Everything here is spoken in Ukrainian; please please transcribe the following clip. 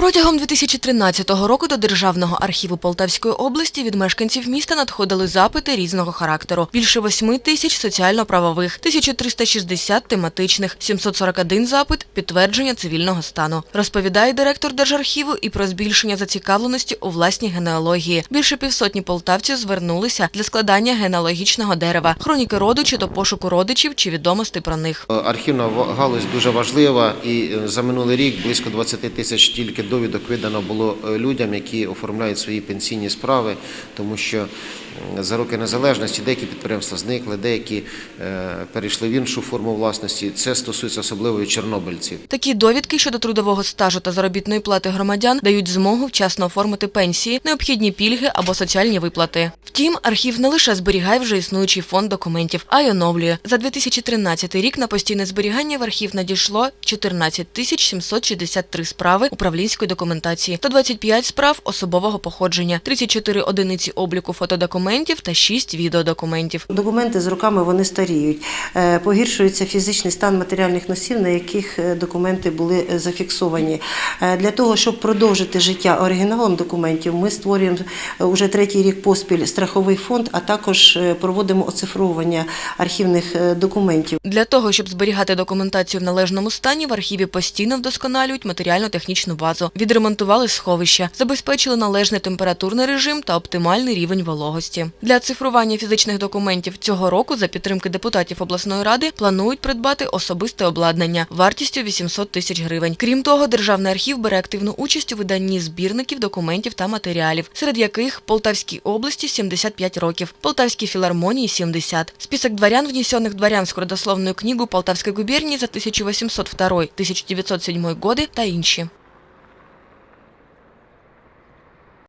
Протягом 2013 року до Державного архіву Полтавської області від мешканців міста надходили запити різного характеру. Більше 8 тисяч соціально-правових, 1360 тематичних, 741 запит підтвердження цивільного стану. Розповідає директор Держархіву і про збільшення зацікавленості у власній генеалогії. Більше півсотні полтавців звернулися для складання генеалогічного дерева, хроніки роду чи до пошуку родичів чи відомостей про них. Архівна галузь дуже важлива, і е, за минулий рік близько 20 тисяч тільки довідок видано було е, людям, які оформляють свої пенсійні справи, тому що за роки незалежності деякі підприємства зникли, деякі е, перейшли в іншу форму власності. Це стосується особливо і чорнобильців. Такі довідки щодо трудового стажу та заробітної плати громадян дають змогу вчасно оформити пенсії, необхідні пільги або соціальні виплати. Втім, архів не лише зберігає вже існуючий фонд документів, а й оновлює. За 2013 рік на постійне зберігання в архів надійшло 14 тисяч 763 справи управлінської документації, 125 справ особового походження, 34 одиниці обліку фотодокументів та 6 відеодокументів. Документи з роками вони старіють, Е, погіршується фізичний стан матеріальних носів, на яких е, документи були е, зафіксовані. Для того, щоб продовжити життя оригіналом документів, ми створюємо уже третій рік поспіль страховий фонд, а також проводимо оцифровування архівних документів. Для того, щоб зберігати документацію в належному стані, в архіві постійно вдосконалюють матеріально-технічну базу, відремонтували сховища, забезпечили належний температурний режим та оптимальний рівень вологості. Для цифрування фізичних документів цього року за підтримки депутатів обласної ради планують придбати особисте обладнання вартістю 800 тисяч гривень. Крім того, державний архів бере активну участь у виданні збірників документів та матеріалів, серед яких Полтавській області 75 років, Полтавській філармонії 70. Список дворян, внесенных в дворянську родословну книгу Полтавської губернії за 1802-1907 годи та інші.